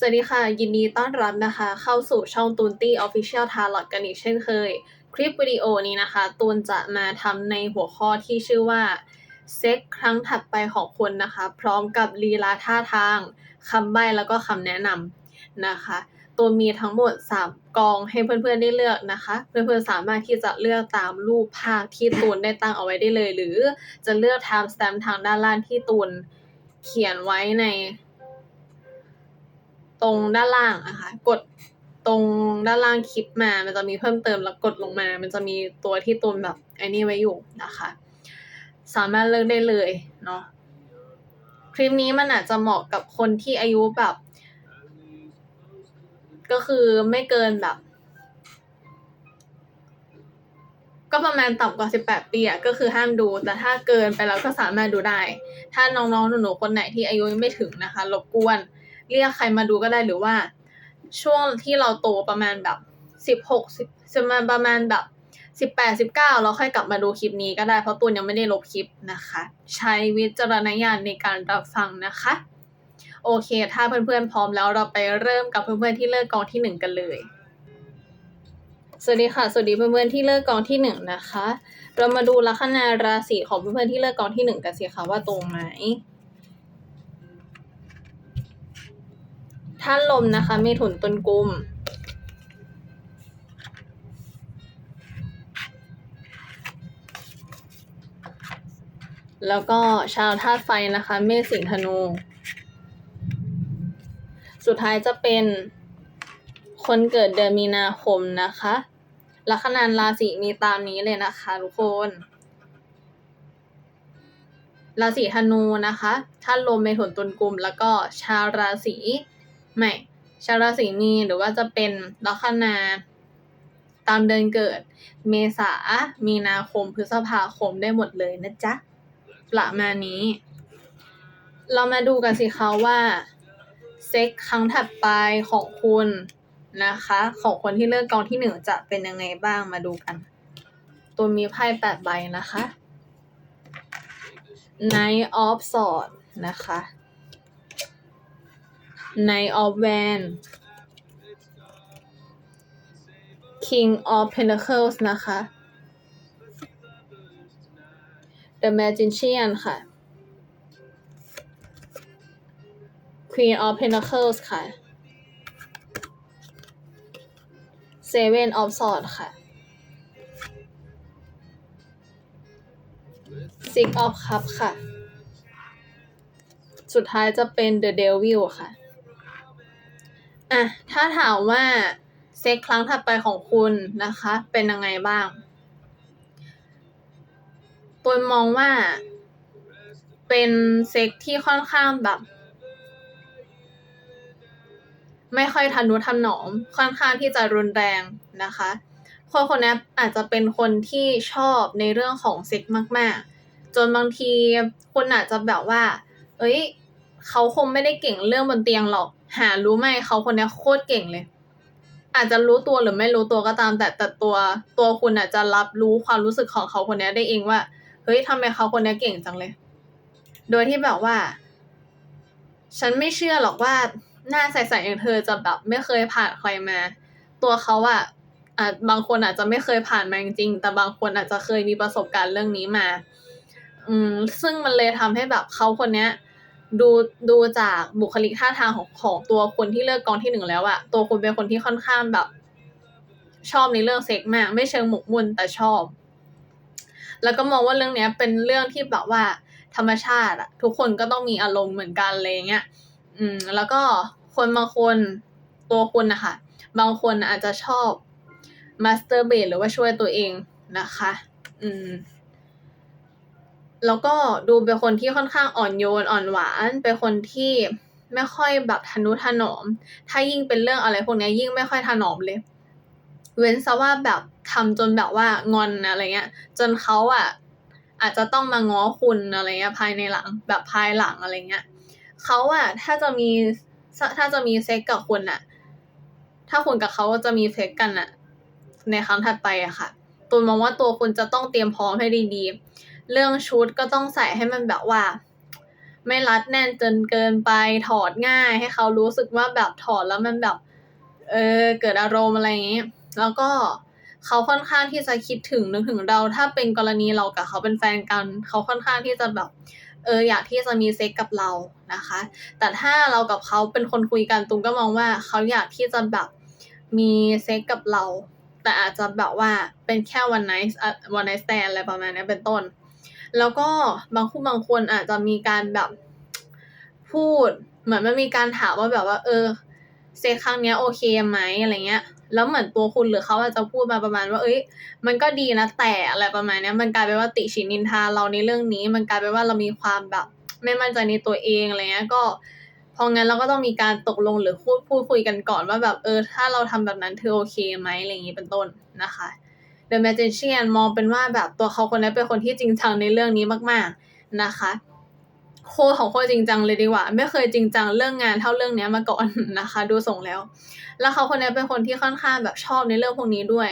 สวัสดีค่ะ ยินดีต้อนรับนะคะ เข้าสู่ช่องตูนตี้ Official t a l o t กันอีกเช่นเคย คลิปวิดีโอนี้นะคะ ตูนจะมาทำในหัวข้อที่ชื่อว่าเซ็กครั้งถัดไปของคุณนะคะ พร้อมกับลีลาท่าทางคำใบ้แล้วก็คำแนะนำนะคะ ตัวมีทั้งหมด 3 กองให้เพื่อนๆได้เลือกนะคะ เพื่อนๆสามารถที่จะเลือกตามรูปภาพที่ตูนได้ตั้งเอาไว้ได้เลย หรือจะเลือก time stamp ทางด้านล่างที่ตูนเขียนไว้ใน ตรงด้านล่างอะค่ะกดตรงด้านล่างคลิปมา มันจะมีเพิ่มเติมแล้วกดลงมา มันจะมีตัวที่ตูนแบบไอ้นี่ไว้อยู่นะคะ สามารถเลือกได้เลยเนาะคลิปนี้มันอาจจะเหมาะกับคนที่อายุแบบ ก็คือไม่เกินแบบ ก็ประมาณต่ำกว่า 18 ปีอะก็คือห้ามดู แต่ถ้าเกินไปแล้วก็สามารถดูได้ ถ้าน้องๆหนูๆคนไหนที่อายุยังไม่ถึงนะคะรบกวน เรียกใครมาดูก็ได้หรือว่า ช่วงที่เราโตประมาณแบบสิบหกสิบจะมาประมาณแบบสิบแปดสิบเก้าเราค่อยกลับมาดูคลิปนี้ก็ได้เพราะตูนยังไม่ได้ลบคลิปนะคะ ใช้วิจารณญาณในการรับฟังนะคะ โอเค ถ้าเพื่อนๆพร้อมแล้วเราไปเริ่มกับเพื่อนๆที่เลิกกองที่หนึ่งกันเลย สวัสดีค่ะ สวัสดีเพื่อนๆที่เลิกกองที่หนึ่งนะคะ เรามาดูลัคนาราศีของเพื่อนๆที่เลิกกองที่หนึ่งกันสิคะว่าตรงไหม ท่านลมนะคะเมถุนตุลกุม แล้วก็ชาวธาตุไฟนะคะ เมษสิงธนู สุดท้ายจะเป็นคนเกิดเดือนมีนาคมนะคะลัคนาราศีมีตามนี้เลยนะคะ ทุกคน ราศีธนูนะคะท่านลมเมถุนตุลกลุ่ม แล้วก็ชาวราศี ไม่ชาวราศีมีนหรือว่าจะเป็นลัคนาตามเดือนเกิด เมษา มีนาคม พฤษภาคมได้หมดเลยนะจ๊ะ ประมาณนี้ เรามาดูกันสิคะว่าเซ็กครั้งถัดไปของคุณนะคะ ของคนที่เลือกกองที่หนึ่งจะเป็นยังไงบ้างมาดูกัน ตัวมีไพ่แปดใบนะคะ Knight of Swords นะคะ Knight of Wands King of Pentacles นะคะ The Magician ค่ะ Queen of Pentacles ค่ะ Seven of Swords ค่ะ Six of Cups ค่ะ สุดท้ายจะเป็น The Devil ค่ะ อะถ้าถามว่าเซ็กครั้งถัดไปของคุณนะคะ เป็นยังไงบ้างตัวมองว่าเป็นเซ็กที่ค่อนข้างแบบ ไม่ค่อยทันุถนอม ค่อนข้างที่จะรุนแรงนะคะคนคนนี้อาจจะเป็นคนที่ชอบในเรื่องของเซ็กมาก ๆ จนบางทีคุณอาจจะแบบว่า เอ้ย เขาคงไม่ได้เก่งเรื่องบนเตียงหรอก หารู้ไหมเขาคนนี้โคตรเก่งเลย อาจจะรู้ตัวหรือไม่รู้ตัวก็ตาม แต่แต่ตัวตัวคุณอาจจะรับรู้ความรู้สึกของเขาคนนี้ได้เองว่า เฮ้ยทำไมเขาคนนี้เก่งจังเลย โดยที่แบบว่า ฉันไม่เชื่อหรอกว่าหน้าใสๆอย่างเธอจะแบบไม่เคยผ่านใครมา ตัวเขาอะอาจบางคนอาจจะไม่เคยผ่านมาจริงๆแต่บางคนอาจจะเคยมีประสบการณ์เรื่องนี้มา อืม ซึ่งมันเลยทำให้แบบเขาคนเนี้ย ดูดูจากบุคลิกท่าทางของของตัวคนที่เลือกกองที่หนึ่งแล้วอะตัวคุณเป็นคนที่ค่อนข้างแบบ ชอบในเรื่องเซ็กมาก ไม่เชิงหมกมุ่นแต่ชอบ แล้วก็มองว่าเรื่องเนี้ย เป็นเรื่องที่แบบว่า ธรรมชาติอะทุกคนก็ต้องมีอารมณ์เหมือนกันอะไรเงี้ยอืม แล้วก็คนบางคนตัวคุณนะคะบางคนอาจจะชอบมาสเตอร์เบดหรือว่าช่วยตัวเองนะคะ อืม แล้วก็ดูเป็นคนที่ค่อนข้างอ่อนโยนอ่อนหวาน เป็นคนที่ไม่ค่อยแบบทนุถนอม ถ้ายิ่งเป็นเรื่องอะไรพวกนี้ยิ่งไม่ค่อยถนอมเลย เว้นซะว่าแบบทำจนแบบว่างอนอะไรเงี้ย จนเขาอะอาจจะต้องมาง้อคุณอะไรเงี้ยภายในหลังแบบภายหลังอะไรเงี้ยเขาอะถ้าจะมีถ้าจะมีเซ็กกับคุณอะ ถ้าคุณกับเขาจะมีเซ็กกันอะ ในครั้งถัดไปอะค่ะตูนมองว่าตัวคุณจะต้องเตรียมพร้อมให้ดีๆ เรื่องชุดก็ต้องใส่ให้มันแบบว่า ไม่รัดแน่นจนเกินไปถอดง่ายให้เขารู้สึกว่าแบบถอดแล้วมันแบบ เออเกิดอารมณ์อะไรอย่างนี้ แล้วก็เขาค่อนข้างที่จะคิดถึงนึกถึงเรา ถ้าเป็นกรณีเรากับเขาเป็นแฟนกัน เขาค่อนข้างที่จะแบบเอออยากที่จะมีเซ็กกับเรานะคะ แต่ถ้าเรากับเขาเป็นคนคุยกันตุงก็มองว่าเขาอยากที่จะแบบมีเซ็กกับเรา แต่อาจจะแบบว่าเป็นแค่วันไนท์วันไนท์แตนอะไรประมาณนี้เป็นต้น แล้วก็บางคู่บางคนอาจจะมีการแบบพูด เหมือนมันมีการถามว่าแบบว่า เออเซ็กครั้งเนี้ยโอเคไหมอะไรเงี้ย แล้วเหมือนตัวคุณหรือเขาอาจจะพูดมาประมาณว่า เอ้ย มันก็ดีนะแต่อะไรประมาณเนี้ยมันกลายเป็นว่าติชินนินทาเราในเรื่องนี้ มันกลายเป็นว่าเรามีความแบบ ไม่มั่นใจในตัวเองอะไรเงี้ยก็เพราะงั้นเราก็ต้องมีการตกลงหรือพูดพูดคุยกันก่อนว่าแบบเออ ถ้าเราทำแบบนั้นเธอโอเคไหมอะไรอย่างนี้เป็นต้นนะคะ The Magician มองเป็นว่าแบบตัวเขาคนนี้เป็นคนที่จริงจังในเรื่องนี้มาก ๆนะคะโคของโคจริงจังเลยดีกว่า ไม่เคยจริงจังเรื่องงานเท่าเรื่องนี้มาก่อนนะคะ ดูส่งแล้ว แล้วเขาคนนี้เป็นคนที่ค่อนข้างแบบชอบในเรื่องพวกนี้ด้วย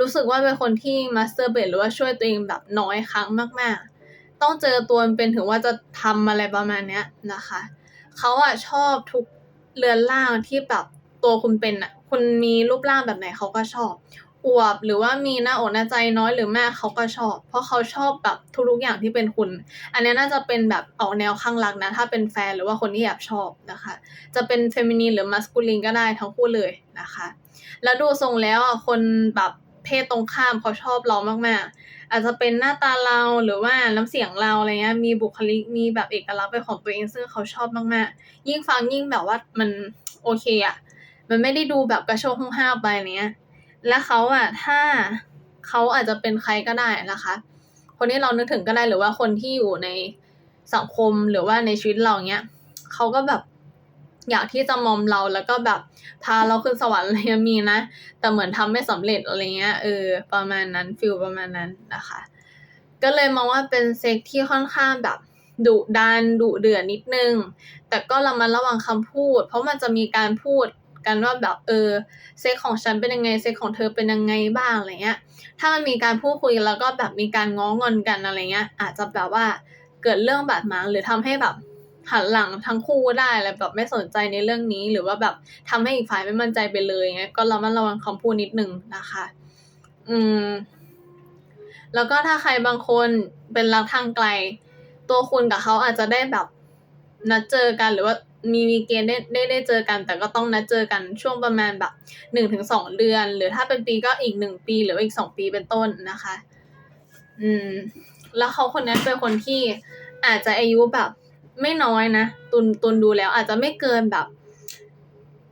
รู้สึกว่าเป็นคนที่มาสเตอร์เบตหรือว่าช่วยตัวเองแบบน้อยครั้งมาก ๆ ต้องเจอตัวเป็นถึงว่าจะทำอะไรประมาณเนี้ยนะคะเขาอะชอบทุกเรือนร่างที่แบบตัวคุณเป็นอะคุณมีรูปร่างแบบไหนเขาก็ชอบ อวบหรือว่ามีหน้าอกหน้าใจน้อยหรือแมากเขาก็ชอบ เพราะเขาชอบแบบทุกๆอย่างที่เป็นคุณ อันนี้น่าจะเป็นแบบออกแนวข้างรักนะ ถ้าเป็นแฟนหรือว่าคนที่แอบชอบนะคะ จะเป็นเฟมินีนหรือมัสคูลินก็ได้ทั้งคู่เลยนะคะ แล้วดูทรงแล้วอะคนแบบเพศตรงข้ามเขาชอบเรามากๆ อาจจะเป็นหน้าตาเราหรือว่าน้ำเสียงเราอะไรเงี้ยมีบุคลิกมีแบบเอกลักษณ์เป็นของตัวเองซึ่งเขาชอบมากๆ ยิ่งฟังยิ่งแบบว่ามันโอเคอะมันไม่ได้ดูแบบกระโชกห้าวๆไปเนี้ย และเขาอะถ้าเขาอาจจะเป็นใครก็ได้นะคะ คนที่เรานึกถึงก็ได้หรือว่าคนที่อยู่ในสังคมหรือว่าในชีวิตเราเนี้ยเขาก็แบบอยากที่จะมอมเราแล้วก็แบบพาเราขึ้นสวรรค์อะไรมีนะ แต่เหมือนทำไม่สำเร็จอะไรเงี้ยเออประมาณนั้นฟิลประมาณนั้นนะคะ ก็เลยมองว่าเป็นเซ็กที่ค่อนข้างแบบดุดันดุเดือดนิดนึง แต่ก็ระมัดระวังคำพูด เพราะมันจะมีการพูด กันว่าแบบเออเซ็กของฉันเป็นยังไงเซ็กของเธอเป็นยังไงบ้างอะไรเงี้ย ถ้ามันมีการพูดคุยแล้วก็แบบมีการง้องอนกันอะไรเงี้ย อาจจะแบบว่าเกิดเรื่องบาดหมางหรือทำให้แบบหันหลังทั้งคู่ได้อะไรแบบไม่สนใจในเรื่องนี้ หรือว่าแบบทำให้อีกฝ่ายไม่มั่นใจไปเลยเงี้ยก็เระมัดระวังคำพูดนิดนึงนะคะ อืม แล้วก็ถ้าใครบางคนเป็นรักทางไกล ตัวคุณกับเขาอาจจะได้แบบนัดเจอกันหรือว่า มีมีเกณฑ์ได้ได้ได้เจอกัน แต่ก็ต้องนัดเจอกันช่วงประมาณแบบหนึ่งถึงสองเดือน หรือถ้าเป็นปีก็อีกหนึ่งปี หรืออีกสองปีเป็นต้นนะคะ อืม แล้วเขาคนนั้นเป็นคนที่อาจจะอายุแบบไม่น้อยนะตุนตุนดูแล้ว อาจจะไม่เกินแบบ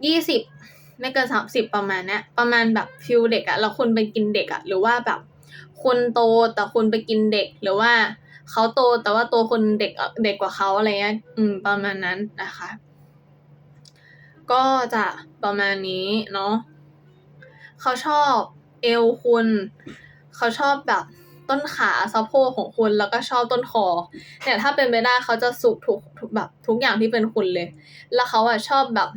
ยี่สิบไม่เกินสามสิบประมาณเนี้ยประมาณแบบฟิลเด็กอะแล้วคุณไปกินเด็กอะหรือว่าแบบคุณโตแต่คุณไปกินเด็กหรือว่า เขาโตแต่ว่าตัวคนเด็กเด็กกว่าเขาอะไรเงี้ยอืม ประมาณนั้นนะคะ ก็จะประมาณนี้เนาะเขาชอบเอวคุณ เขาชอบแบบต้นขาสะโพกของคุณแล้วก็ชอบต้นคอเนี่ยถ้าเป็นไปได้เขาจะสุกทุกทุกแบบทุกอย่างที่เป็นคุณเลย แล้วเขาอะชอบแบบ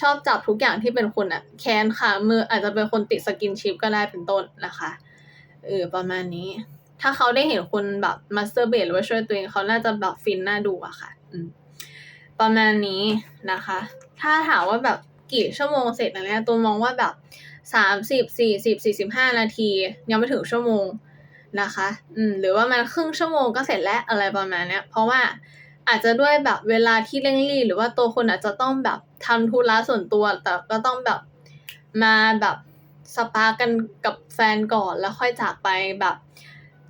ชอบจับทุกอย่างที่เป็นคุณอะแขนขามืออาจจะเป็นคนติดสกินชิปก็ได้เป็นต้นนะคะเออประมาณนี้ ถ้าเขาได้เห็นคุณแบบมาสเตอร์เบทหรือว่าช่วยตัวเองเขาน่าจะแบบฟินน่าดูอะค่ะประมาณนี้นะคะ ถ้าถามว่าแบบกี่ชั่วโมงเสร็จอะไรเงี้ยตัวมองว่าแบบสามสิบสี่สิบสี่สิบห้านาที ยังไม่ถึงชั่วโมงนะคะ อืม หรือว่ามันครึ่งชั่วโมงก็เสร็จแล้วอะไรประมาณเนี้ย เพราะว่าอาจจะด้วยแบบเวลาที่เร่งรีบหรือว่าตัวคนอาจจะต้องแบบทำธุระส่วนตัว แต่ก็ต้องแบบมาแบบสปากันกับแฟนก่อนแล้วค่อยจากไปแบบ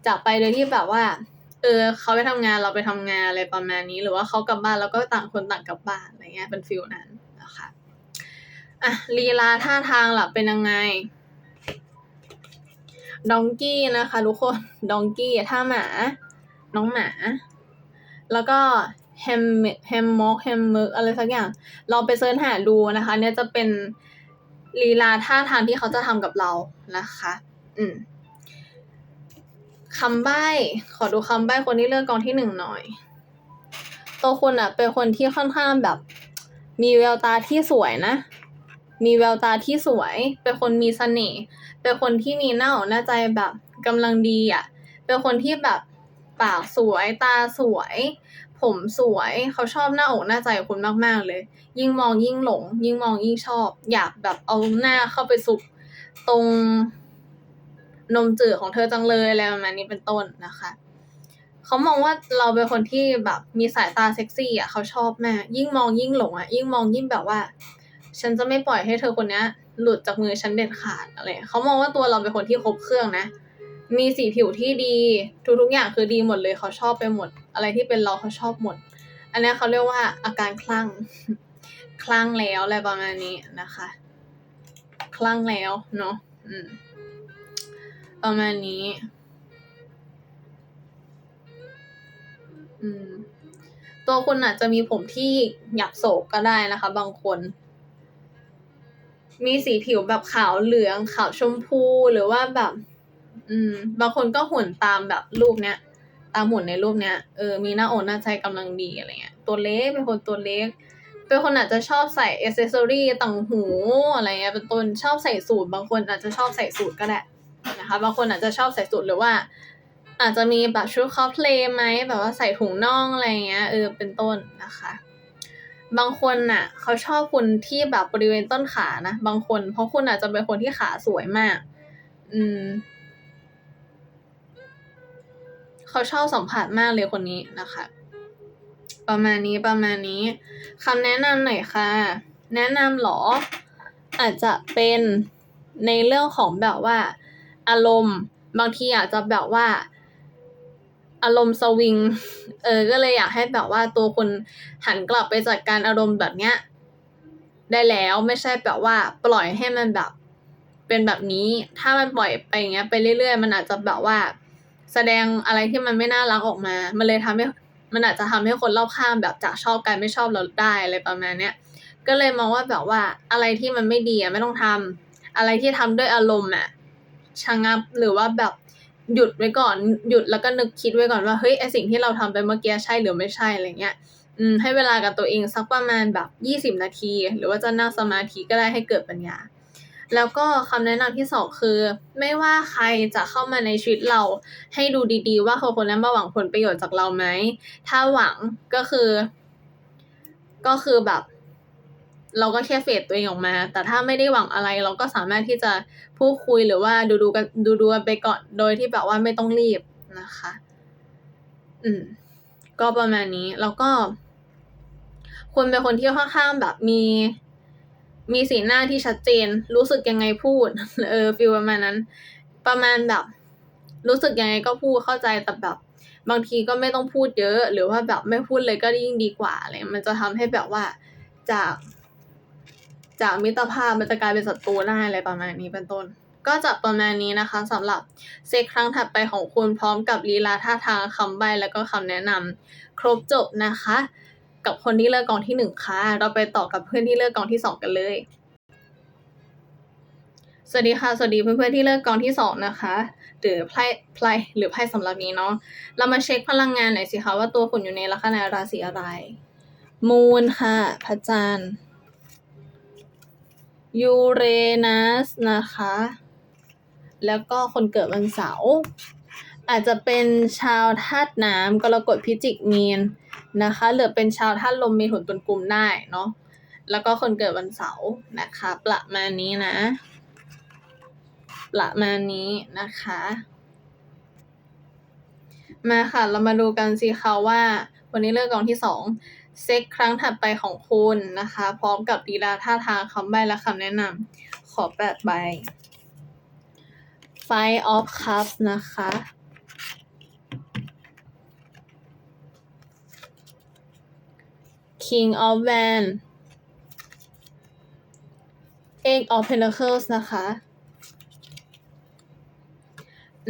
จากไปโดยที่แบบว่า เออเขาไปทำงานเราไปทำงานอะไรประมาณนี้ หรือว่าเขากลับบ้านแล้วก็ต่างคนต่างกลับบ้านอะไรเงี้ยเป็นฟิลนั้นนะคะอะลีลาท่าทางหล่ะเป็นยังไงดองกี้นะคะทุกคนดองกี้ท่าหมา น้องหมา แล้วก็แฮมแฮมมอกแฮมเมอร์อะไรสักอย่าง ลองไปเสิร์ชหาดูนะคะ เนี่ยจะเป็นลีลาท่าทางที่เขาจะทำกับเรานะคะ อืม คำใบ้ ขอดูคำใบ้คนที่เลือกกองที่หนึ่งหน่อย ตัวคุณอะเป็นคนที่ค่อนข้างแบบ มีแววตาที่สวยนะ มีแววตาที่สวย เป็นคนมีเสน่ห์เป็นคนที่มีหน้าอกหน้าใจแบบกำลังดีอะเป็นคนที่แบบปากสวยตาสวย ผมสวยเขาชอบหน้าอกหน้าใจคุณมากๆเลย ยิ่งมองยิ่งหลง ยิ่งมองยิ่งชอบ อยากแบบเอาหน้าเข้าไปซุกตรง นมจืดของเธอจังเลยอะไรประมาณนี้เป็นต้นนะคะเขามองว่าเราเป็นคนที่แบบมีสายตาเซ็กซี่อะเขาชอบมากยิ่งมองยิ่งหลงอะยิ่งมองยิ่งแบบว่า ฉันจะไม่ปล่อยให้เธอคนนี้หลุดจากมือฉันเด็ดขาดอะไรเขามองว่าตัวเราเป็นคนที่ครบเครื่องนะ มีสีผิวที่ดี ทุกๆอย่างคือดีหมดเลยเขาชอบไปหมด อะไรที่เป็นเราเขาชอบหมด อันนี้เขาเรียกว่าอาการคลั่งคลั่งแล้วอะไรประมาณนี้นะคะ คลั่งแล้วเนาะอืม ประมาณนี้ อืม ตัวคุณอาจจะมีผมที่หยักโศกก็ได้นะคะ บางคน มีสีผิวแบบขาวเหลือง ขาวชมพูหรือว่าแบบ อืม บางคนก็หุ่นตามแบบรูปเนี้ยตามหุ่นในรูปเนี้ยเออมีหน้าอกหน้าใจกำลังดีอะไรเงี้ยตัวเล็กเป็นคนตัวเล็กเป็นคนอาจจะชอบใส่อเซอรี่ต่างหูอะไรเงี้ยเป็นต้นชอบใส่สูทบางคนอาจจะชอบใส่สูทก็ได้ นะคะบางคนอาจจะชอบใส่สูทหรือว่า อาจจะมีแบบชุดคอสเพลย์ไหมแบบว่าใส่ถุงน่องอะไรเงี้ยเออเป็นต้นนะคะ บางคนน่ะเขาชอบคุณที่แบบบริเวณต้นขานะบางคน เพราะคุณอาจจะเป็นคนที่ขาสวยมาก อืมเขาชอบสัมผัสมากเลยคนนี้นะคะ ประมาณนี้ประมาณนี้คำแนะนำหน่อยค่ะ แนะนำหรอ อาจจะเป็นในเรื่องของแบบว่า อารมณ์ บางทีอาจจะแบบว่า อารมณ์สวิง เออ ก็เลยอยากให้แบบว่าตัวคุณหันกลับไปจัดการอารมณ์แบบเนี้ย ได้แล้วไม่ใช่แบบว่า ปล่อยให้มันแบบ เป็นแบบนี้ ถ้ามันปล่อยไปอย่างเงี้ยไปเรื่อยๆ มันอาจจะแบบว่า แสดงอะไรที่มันไม่น่ารักออกมา มันเลยทำให้มันอาจจะทำให้คนรอบข้างแบบจากชอบกลายไม่ชอบเราได้อะไรประมาณเนี้ยก็เลยมองว่าแบบว่าอะไรที่มันไม่ดีอะไม่ต้องทำอะไรที่ทำด้วยอารมณ์อะ ชะงักหรือว่าแบบหยุดไว้ก่อนหยุดแล้วก็นึกคิดไว้ก่อนว่าเฮ้ยไอสิ่งที่เราทำไปเมื่อกี้ใช่หรือไม่ใช่อะไรเงี้ยอืมให้เวลากับตัวเองสักประมาณแบบยี่สิบนาที หรือว่าจะนั่งสมาธิก็ได้ให้เกิดปัญญา แล้วก็คำแนะนำที่สองคือ ไม่ว่าใครจะเข้ามาในชีวิตเราให้ดูดีๆ ว่าคนคนนั้นมาหวังผลประโยชน์จากเราไหมถ้าหวังก็คือ ก็คือแบบ เราก็แค่เฟดตัวเองออกมา แต่ถ้าไม่ได้หวังอะไรเราก็สามารถที่จะพูดคุยหรือว่าดูดูกันดูดูกันไปก่อนโดยที่แบบว่าไม่ต้องรีบนะคะ อืม ก็ประมาณนี้แล้วก็คุณเป็นคนที่ค่อนข้างแบบมี มีสีหน้าที่ชัดเจน รู้สึกยังไงพูด เออฟีลประมาณนั้น ประมาณแบบ รู้สึกยังไงก็พูดเข้าใจแต่แบบบางทีก็ไม่ต้องพูดเยอะ หรือว่าแบบไม่พูดเลยก็ยิ่งดีกว่าอะไรมันจะทำให้แบบว่าจาก จากมิตรภาพมันจะกลายเป็นศัตรูได้อะไรประมาณนี้เป็นต้น ก็จะประมาณนี้นะคะสำหรับเซ็กครั้งถัดไปของคุณพร้อมกับลีลาท่าทางคำใบแล้วก็คำแนะนำครบจบนะคะ กับคนที่เลือกกองที่หนึ่งค่ะเราไปต่อกับเพื่อนที่เลือกกองที่สองกันเลย สวัสดีค่ะ สวัสดีเพื่อนๆที่เลือกกองที่สองนะคะหรือไพ่ไพ่หรือไพ่สำหรับนี้เนาะเรามาเช็คพลังงานหน่อยสิคะว่าตัวคุณอยู่ในลัคนาราศีอะไร มูนค่ะพระจันทร์ ยูเรนัสนะคะ แล้วก็คนเกิดวันเสาร์อาจจะเป็นชาวธาตุน้ำกรกฎพิจิกมีนนะคะหรือเป็นชาวธาตุลมมีถุนตุนกลุ่มได้เนาะแล้วก็คนเกิดวันเสาร์นะคะ ประมาณนี้นะ ประมาณนี้นะคะ มาค่ะเรามาดูกันสิคะว่า วันนี้เลือกกองที่สอง เซ็กครั้งถัดไปของคุณนะคะ พร้อมกับลีลาท่าทางคำใบ้และคำแนะนำขอแปดใบ Five of Cups นะคะ King of Wands Eight of Pentacles นะคะ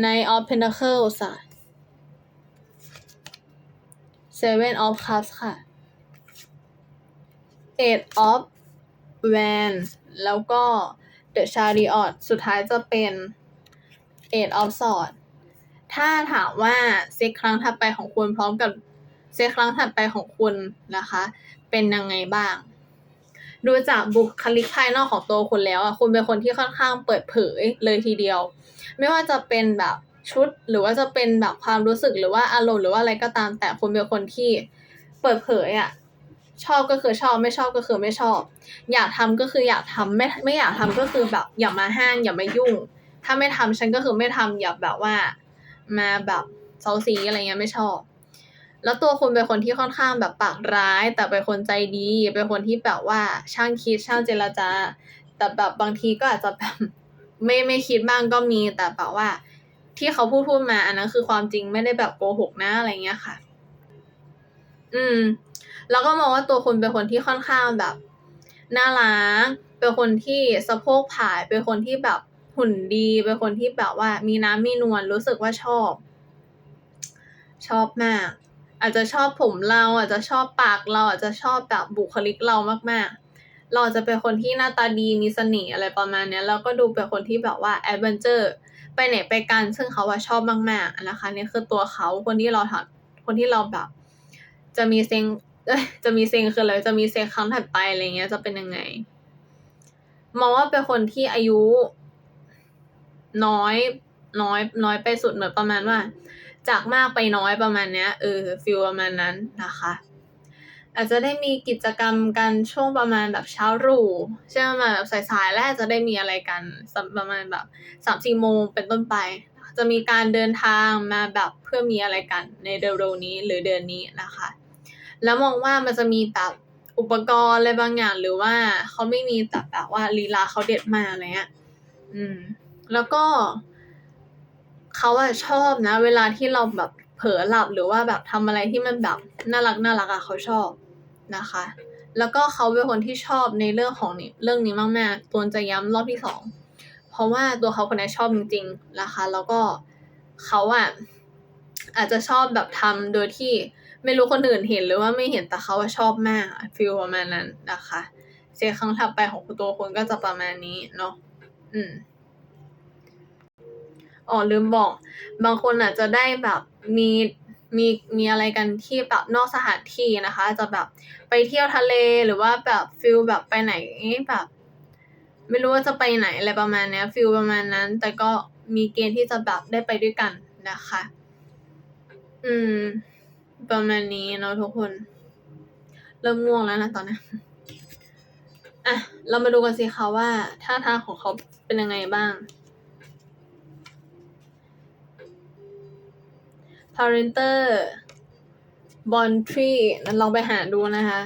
Nine of Pentacles อะ Seven of Cups ค่ะ Eight of Wands แล้วก็ The Chariot สุดท้ายจะเป็น Eight of Swords ถ้าถามว่าเซ็กครั้งถัดไปของคุณพร้อมกับเซ็กครั้งถัดไปของคุณนะคะ เป็นยังไงบ้าง ดูจากบุคลิกภายนอกของตัวคุณแล้วอะคุณเป็นคนที่ค่อนข้างเปิดเผยเลยทีเดียว ไม่ว่าจะเป็นแบบชุดหรือว่าจะเป็นแบบความรู้สึกหรือว่าอารมณ์หรือว่าอะไรก็ตาม แต่คุณเป็นคนที่เปิดเผยอะ ชอบก็คือชอบไม่ชอบก็คือไม่ชอบ อยากทำก็คืออยากทำไม่ไม่อยากทำก็คือแบบอย่ามาห้างอย่ามายุ่ง ถ้าไม่ทำฉันก็คือไม่ทำอย่าแบบว่า มาแบบเซาซีอะไรเงี้ยไม่ชอบ แล้วตัวคุณเป็นคนที่ค่อนข้างแบบปากร้าย แต่เป็นคนใจดีเป็นคนที่แบบว่าช่างคิดช่างเจรจา แต่แบบบางทีก็อาจจะแบบไม่ไม่คิดบ้างก็มีแต่แบบว่า ที่เขาพูดพูดมาอันนั้นคือความจริงไม่ได้แบบโกหกนะอะไรเงี้ยค่ะ อืม แล้วก็มองว่าตัวคุณเป็นคนที่ค่อนข้างแบบน่ารักเป็นคนที่สะโพกผายเป็นคนที่แบบหุ่นดีเป็นคนที่แบบว่ามีน้ำมีนวลรู้สึกว่าชอบ ชอบมาก อาจจะชอบผมเราอาจจะชอบปากเราอาจจะชอบแบบบุคลิกเรามากๆ เราจะเป็นคนที่หน้าตาดีมีเสน่ห์อะไรประมาณนี้แล้วก็ดูเป็นคนที่แบบว่าแอดเวนเจอร์ไปไหนไปกันซึ่งเขาว่าชอบมากๆนะคะนี่คือตัวเขาคนที่เราคนที่เราแบบ จะมีเซง จะมีเซ็งคืออะไรจะมีเซ็งครั้งถัดไปอะไรเงี้ย จะเป็นยังไง มองว่าเป็นคนที่อายุ น้อยน้อยน้อยไปสุดเหมือนประมาณว่า จากมากไปน้อยประมาณเนี้ยเออฟิลประมาณนั้นนะคะ อาจจะได้มีกิจกรรมกันช่วงประมาณแบบเช้ารูใช่ไหมมาแบบสายๆแล้วจะได้มีอะไรกันประมาณแบบสามสี่โมงเป็นต้นไป จะมีการเดินทางมาแบบเพื่อมีอะไรกันในเร็วๆนี้หรือเดือนนี้นะคะ แล้วมองว่ามันจะมีแบบอุปกรณ์อะไรบางอย่าง หรือว่าเขาไม่มีแต่แบบว่าลีลาเขาเด็ดมาอะไรเงี้ยอืม แล้วก็เขาอะชอบนะ เวลาที่เราแบบเผลอหลับหรือว่าแบบทำอะไรที่มันแบบน่ารักน่ารักอะเขาชอบนะคะ แล้วก็เขาเป็นคนที่ชอบในเรื่องของนี้เรื่องนี้มากๆตัวจะย้ำรอบที่สองเพราะว่าตัวเขาคนนี้ชอบจริง ๆ นะคะ แล้วก็เขาอะอาจจะชอบแบบทำโดยที่ ไม่รู้คนอื่นเห็นหรือว่าไม่เห็นแต่เขาชอบมากฟิลประมาณนั้นนะคะเซครั้งถัดไปของคุณตัวคุณก็จะประมาณนี้เนาะอืมอ๋อลืมบอก บางคนอาจจะได้แบบมีมีมีอะไรกันที่แบบนอกสถานที่นะคะ จะแบบไปเที่ยวทะเลหรือว่าแบบฟิลแบบไปไหนแบบ ไม่รู้ว่าจะไปไหนอะไรประมาณนี้ฟิลประมาณนั้น แต่ก็มีเกณฑ์ที่จะแบบได้ไปด้วยกันนะคะ อืม ประมาณนี้เนาะทุกคน เริ่มง่วงแล้วนะตอนนี้อะ เรามาดูกันสิคะว่าท่าทางของเขาเป็นยังไงบ้าง Parenter b o n Tree นั้นลองไปหาดูนะคะ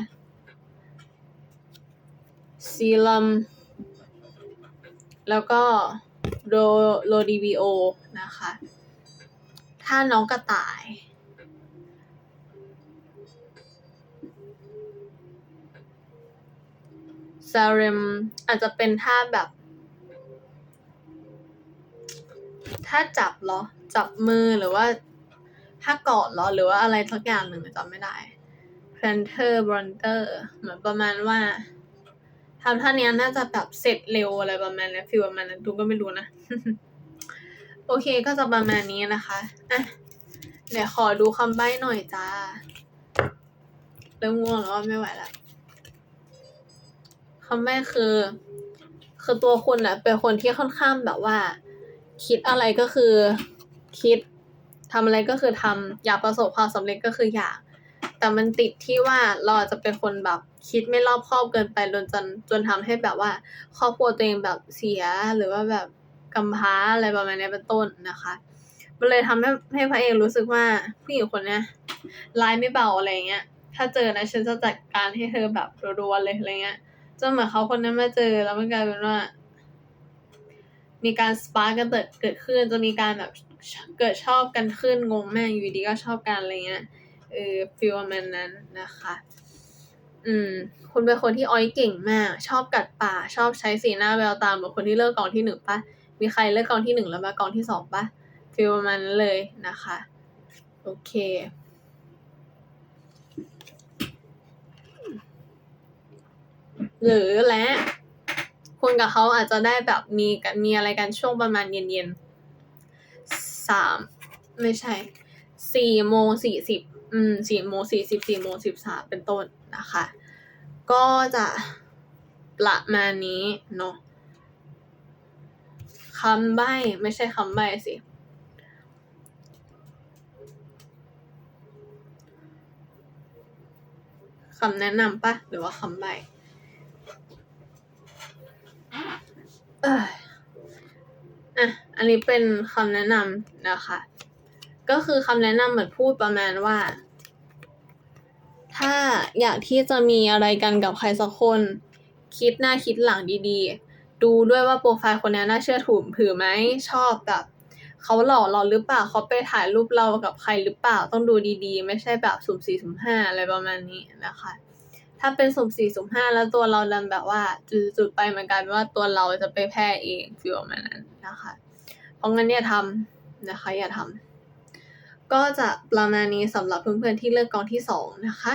Serum แล้วก็ Ro Rodivio นะคะ ถ้าน้องกระต่าย ซาเรมอาจจะเป็นท่าแบบถ้าจับเหรอ จับมือหรือว่าถ้ากอดเหรอ หรือว่าอะไรสักอย่างหนึ่งจำไม่ได้ planter bronter เหมือนประมาณว่าทำท่านี้น่าจะแบบเสร็จเร็วอะไรประมาณนี้ฟิลประมาณนั้นดูก็ไม่รู้นะ โอเคก็จะประมาณนี้นะคะอะเดี๋ยวขอดูคำใบ้หน่อยจ้า เริ่มง่วงแล้วไม่ไหวละ คำใบ้คือ คือตัวคุณอะเป็นคนที่ค่อนข้างแบบว่า คิดอะไรก็คือคิดทำอะไรก็คือทำอยากประสบความสำเร็จก็คืออยาก แต่มันติดที่ว่าเราอาจจะเป็นคนแบบคิดไม่รอบคอบเกินไปจนจนจนทำให้แบบว่า ครอบครัวตัวเองแบบเสียหรือว่าแบบกำพร้าอะไรประมาณนี้เป็นต้นนะคะมันเลยทำให้ให้พระเอกรู้สึกว่าผู้หญิงคนเนี้ยร้ายไม่เบาอะไรเงี้ย ถ้าเจอนะฉันจะจัดการให้เธอแบบรัวๆเลยอะไรเงี้ย จนเหมือนเขาคนนั้นมาเจอแล้วมันกลายเป็นว่า มีการสปาร์กกันเกิดเกิดขึ้นจะมีการแบบเกิดชอบกันขึ้นงงแม่อยู่ดีก็ชอบกันอะไรเงี้ยเออฟีลประมาณนั้นนะคะ อืม คุณเป็นคนที่อ้อยเก่งมาก ชอบกัดป่า ชอบใช้สีหน้าแววตาเหมือนคนที่เลิกกองที่หนึ่งปะมีใครเลิกกองที่หนึ่งแล้วมากองที่สองปะฟีลประมาณนั้นเลยนะคะ โอเค หรือและคุณกับเขาอาจจะได้แบบมีกันมีอะไรกันช่วงประมาณเย็นๆสามไม่ใช่สี่โมงสี่สิบอืมสี่โมงสี่สิบสี่โมงสิบสามเป็นต้นนะคะ ก็จะประมาณนี้เนาะคำใบ้ไม่ใช่คำใบ้สิคำแนะนำปะหรือว่าคำใบ้ เอยอะ อันนี้เป็นคำแนะนำนะคะ ก็คือคำแนะนำเหมือนพูดประมาณว่า ถ้าอยากที่จะมีอะไรกันกับใครสักคน คิดหน้าคิดหลังดีๆ ดูด้วยว่าโปรไฟล์คนนี้น่าเชื่อถือถือไหมชอบแบบเขาหล่อเราหรือเปล่าเขาไปถ่ายรูปเรากับใครหรือเปล่าต้องดูดีๆ ไม่ใช่แบบสุ่มสี่สุ่มห้าอะไรประมาณนี้นะคะ ถ้าเป็นสุ่มสี่สุ่มห้าแล้วตัวเราดันแบบว่าจุดๆไปมันกลายเป็นว่าตัวเราจะไปแพร่เองฟีลประมาณนั้นนะคะ เพราะงั้นอย่าทำนะคะ อย่าทำก็จะประมาณนี้สำหรับเพื่อนๆที่เลือกกองที่สองนะคะ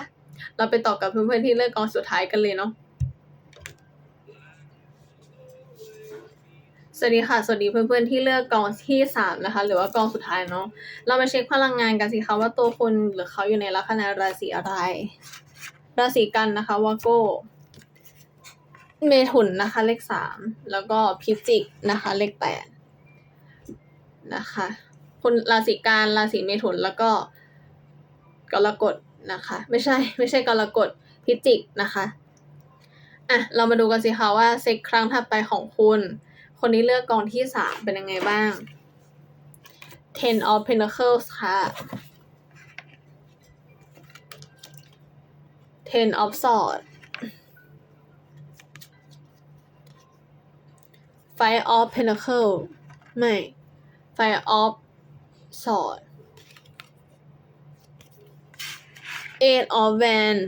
เราไปต่อกับเพื่อนๆที่เลือกกองสุดท้ายกันเลยเนาะสวัสดีค่ะ สวัสดีเพื่อนๆที่เลือกกองที่สามนะคะ หรือว่ากองสุดท้ายเนาะเรามาเช็คพลังงานกันสิคะว่าตัวคุณหรือเขาอยู่ในลัคนาราศีอะไร ราศีกันนะคะวาโก้เมถุนนะคะ เลขสามแล้วก็พิจิกนะคะ เลขแปดนะคะคุณราศีกันราศีเมถุนแล้วก็กรกฎนะคะ ไม่ใช่ไม่ใช่กรกฎพิจิกนะคะอะเรามาดูกันสิคะว่าเซ็กครั้งถัดไปของคุณ คนที่เลือกกองที่สามเป็นยังไงบ้าง Ten of Pentacles ค่ะ Ten of Swords Five of Pentacles ไม่ Five of Swords Eight of Wands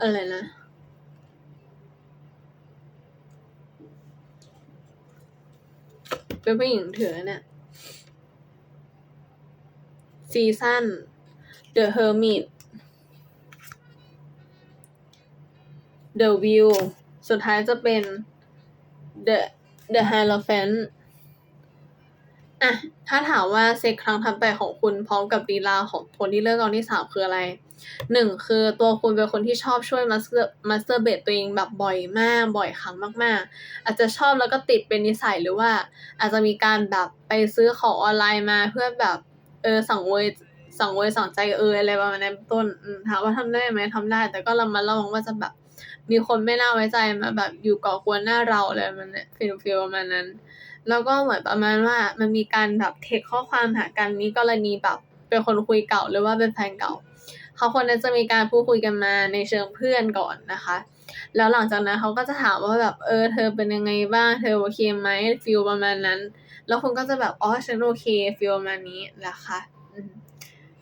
อะไรนะ เป็นผู้หญิงเถือเนี่ย ซีซั่น The Hermit The View สุดท้ายจะเป็น The The Hierophant อะ ถ้าถามว่าเซ็กครั้งทันไปของคุณพร้อมกับดีลาของคนที่เลือกกองที่สามคืออะไรหนึ่งคือตัวคุณเป็นคนที่ชอบช่วยมาสเตอร์มาสเตอร์เบตตัวเองแบบบ่อยมาก บ่อยครั้งมาก ๆ อาจจะชอบแล้วก็ติดเป็นนิสัยหรือว่า อาจจะมีการแบบไปซื้อของออนไลน์มาเพื่อแบบ เออสั่งเวยสั่งเวยสั่งใจเอออะไรประมาณนั้นต้นถามว่าทำได้ไหมทำได้ แต่ก็เระมัดระวังว่าจะแบบ มีคนไม่น่าไว้ใจมาแบบอยู่ก่อกวนหน้าเราอะไรมันฟิลฟิลประมาณนั้น แล้วก็เหมือนประมาณว่ามันมีการแบบเทคข้อความหากันนี้กรณีแบบเป็นคนคุยเก่าหรือว่าเป็นแฟนเก่าเขาคนนั้นจะมีการพูดคุยกันมาในเชิงเพื่อนก่อนนะคะ แล้วหลังจากนั้นเขาก็จะถามว่าแบบเออเธอเป็นยังไงบ้างเธอโอเคไหมฟิลประมาณนั้น แล้วคุณก็จะแบบอ๋อฉันโอเคฟิลประมาณนี้นะคะ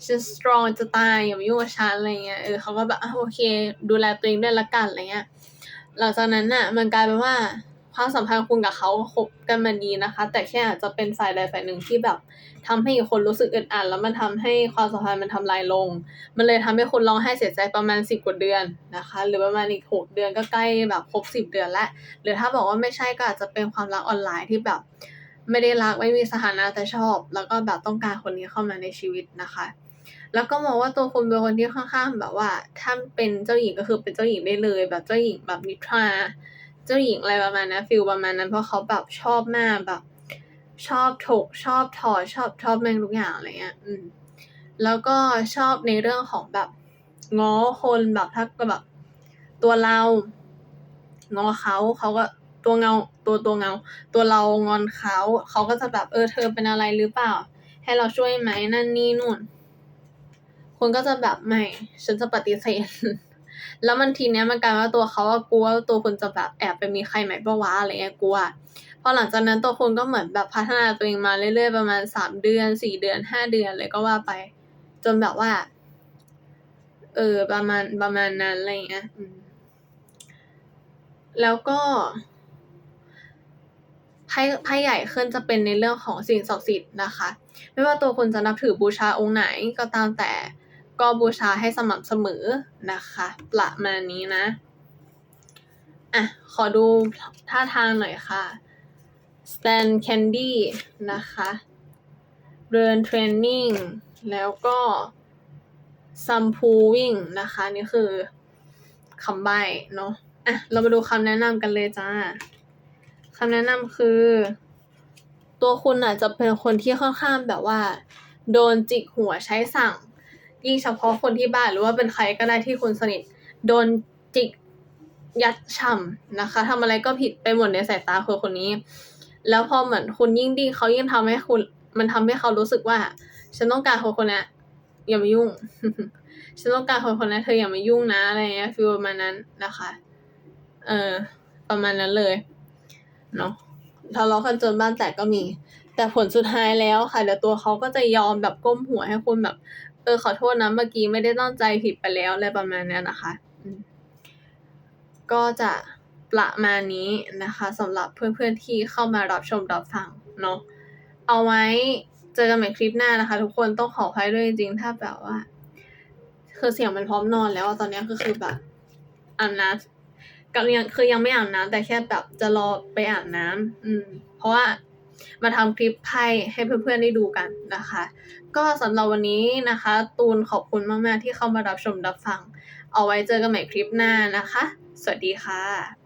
ฉันสตรองจะตายอย่ามายุ่งกับฉันอะไรเงี้ยเออเขาก็แบบโอเค ดูแลตัวเองด้วยละกันอะไรเงี้ยหลังจากนั้นน่ะ มันกลายเป็นว่า ความสัมพันธ์คุณกับเขาคบกันมาดีนะคะ แต่แค่อาจจะเป็นฝ่ายใดฝ่ายหนึ่งที่แบบทำให้อีกคนรู้สึกอึดอัดแล้วมันทำให้ความสัมพันธ์มันทำลายลง มันเลยทำให้คุณร้องไห้เสียใจประมาณสิบกว่าเดือนนะคะ หรือประมาณอีกหกเดือนก็ใกล้แบบครบสิบเดือนแล้วหรือถ้าบอกว่าไม่ใช่ก็อาจจะเป็นความรักออนไลน์ที่แบบไม่ได้รักไม่มีสถานะแต่ชอบ แล้วก็แบบต้องการคนนี้เข้ามาในชีวิตนะคะ แล้วก็มองว่าตัวคุณเป็นคนที่ค่อนข้างแบบว่า ถ้าเป็นเจ้าหญิงก็คือเป็นเจ้าหญิงได้เลย แบบเจ้าหญิงแบบนิทรา เจ้าหญิงอะไรประมาณนั้นฟิลประมาณนั้น เพราะเขาแบบชอบมากแบบ ชอบถกชอบถอดชอบชอบแม่งทุกอย่างอะไรเงี้ย อืม แล้วก็ชอบในเรื่องของแบบง้อคนแบบถ้าก็แบบ ตัวเราง้อเขาเขาก็ตัวเงาตัวตัวเงา ตัวเรางอนเขาเขาก็จะแบบเออเธอเป็นอะไรหรือเปล่า ให้เราช่วยไหมนั่นนี่นู่นคุณก็จะแบบไม่ ฉันจะปฏิเสธ แล้วมันทีเนี้ยมันกลายว่าตัวเขากลัวตัวคุณจะแบบแอบไปมีใครไหม่ปะวะอะไรเงี้ยกลัวพอหลังจากนั้นตัวคุณก็เหมือนแบบพัฒนาตัวเองมาเรื่อยๆประมาณสามเดือนสี่เดือนห้าเดือนเลยก็ว่าไป จนแบบว่า เออประมาณประมาณนั้นอะไรเงี้ยแล้วก็ไพ่ไพ่ใหญ่ขึ้นจะเป็นในเรื่องของสิ่งศักดิ์สิทธิ์นะคะ ไม่ว่าตัวคุณจะนับถือบูชาองค์ไหนก็ตามแต่ ก็บูชาให้สม่ำเสมอนะคะ ประมาณนี้นะ อะ ขอดูท่าทางหน่อยค่ะ stand candy นะคะเดินเทรนนิ่งแล้วก็ซัมพูวิ่งนะคะ นี่คือคำใบ้เนาะอะ เรามาดูคำแนะนำกันเลยจ้าคำแนะนำคือ ตัวคุณอาจจะเป็นคนที่ค่อนข้างแบบว่า โดนจิกหัวใช้สั่ง ยิ่งเฉพาะคนที่บ้านหรือว่าเป็นใครก็ได้ที่คุณสนิท โดนจิกยัดช่ำนะคะทำอะไรก็ผิดไปหมดในสายตาคนคนนี้ แล้วพอเหมือนคุณยิ่งดิ้งเขายิ่งทำให้คุณมันทำให้เขารู้สึกว่า ฉันต้องการคนคนนี้อย่ามายุ่ง ฉันต้องการคนคนนี้เธออย่ามายุ่งนะอะไรเงี้ยฟีลประมาณนั้นนะคะ เออประมาณนั้นเลยเนาะทะเลาะกันจนบ้านแตกก็มี แต่ผลสุดท้ายแล้วค่ะเดี๋ยวตัวเขาก็จะยอมแบบก้มหัวให้คุณแบบ เออขอโทษนะเมื่อกี้ไม่ได้ตั้งใจผิดไปแล้วอะไรประมาณนี้นะคะ ก็จะประมาณนี้นะคะสำหรับเพื่อนๆที่เข้ามารับชมรับฟังเนาะเอาไว้เจอกันใหม่คลิปหน้านะคะ ทุกคนต้องขออภัยด้วยจริงๆถ้าแบบว่า คือเสียงมันพร้อมนอนแล้วตอนนี้ก็คือแบบอาบน้ำก็ยังคือยังไม่อาบน้ำแต่แค่แบบจะรอไปอาบน้ำอืม เพราะว่ามาทำคลิปให้ให้เพื่อนๆได้ดูกันนะคะ ก็สำหรับวันนี้นะคะ ตูนขอบคุณมาก ๆ ที่เข้ามารับชมรับฟัง เอาไว้เจอกันใหม่คลิปหน้านะคะ สวัสดีค่ะ